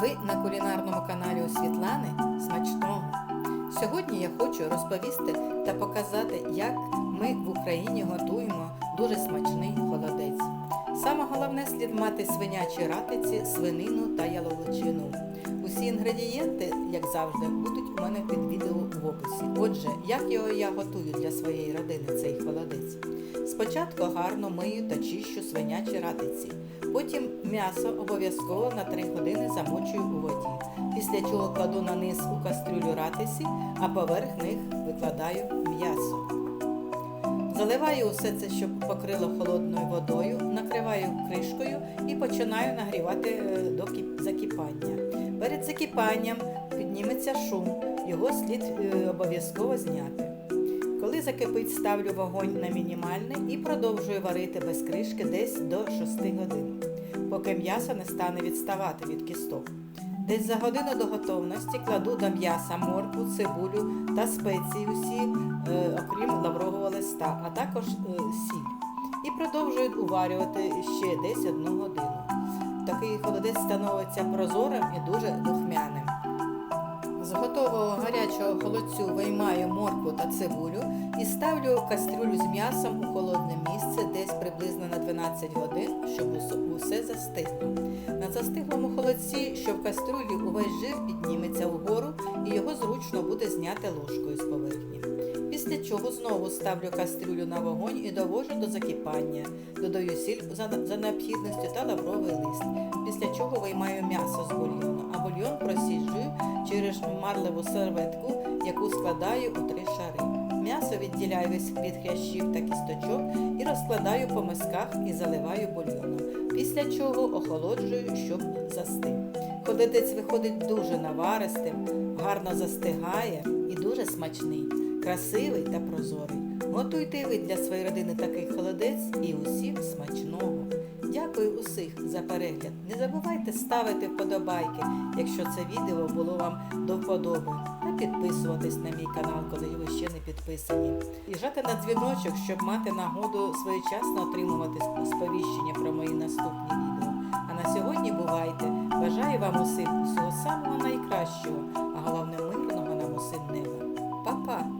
Ви на кулінарному каналі у Світлани смачного. Сьогодні я хочу розповісти та показати, як ми в Україні готуємо дуже смачний холодець. Саме головне слід мати свинячі ратиці, свинину та яловичину. Усі інгредієнти, як завжди, будуть у мене під відео в описі. Отже, як його я готую для своєї родини цей холодець? Спочатку гарно мию та чищу свинячі ратиці. Потім м'ясо обов'язково на 3 години замочую у воді. Після чого кладу на низ у кастрюлю ратиці, а поверх них викладаю м'ясо. Заливаю усе це, щоб покрило холодною водою, накриваю кришкою і починаю нагрівати е, до кіп- закипання. Перед закипанням підніметься шум, його слід е, обов'язково зняти. Закипить, ставлю вогонь на мінімальний і продовжую варити без кришки десь до 6 годин, поки м'ясо не стане відставати від кісток. Десь за годину до готовності кладу до м'яса моркву, цибулю та спеції усі, е, окрім лаврового листа, а також е, сіль. І продовжую уварювати ще десь одну годину. Такий холодець становиться прозорим і дуже духмяним. Готового гарячого холодцю виймаю моркву та цибулю і ставлю кастрюлю з м'ясом у холодне місце десь приблизно на 12 годин, щоб усе застигло. На застиглому холодці, що в кастрюлі увесь жир підніметься вгору і його зручно буде зняти ложкою з поверхні. Після чого знову ставлю кастрюлю на вогонь і довожу до закипання. Додаю сіль за необхідністю та лавровий лист. Марливу серветку, яку складаю у три шари. М'ясо відділяю від хрящів та кісточок і розкладаю по мисках і заливаю бульйоном. Після чого охолоджую, щоб застиг. Холодець виходить дуже наваристим, гарно застигає і дуже смачний, красивий та прозорий. Готуйте ви для своєї родини такий холодець і усім смачного. Дякую усіх за перегляд. Не забувайте ставити вподобайки, якщо це відео було вам до вподоби, та підписуватись на мій канал, коли ви ще не підписані. І жати на дзвіночок, щоб мати нагоду своєчасно отримувати сповіщення про мої наступні відео. А на сьогодні бувайте! Бажаю вам усім усього самого найкращого, а головне мирного нам усім неба. Па-па!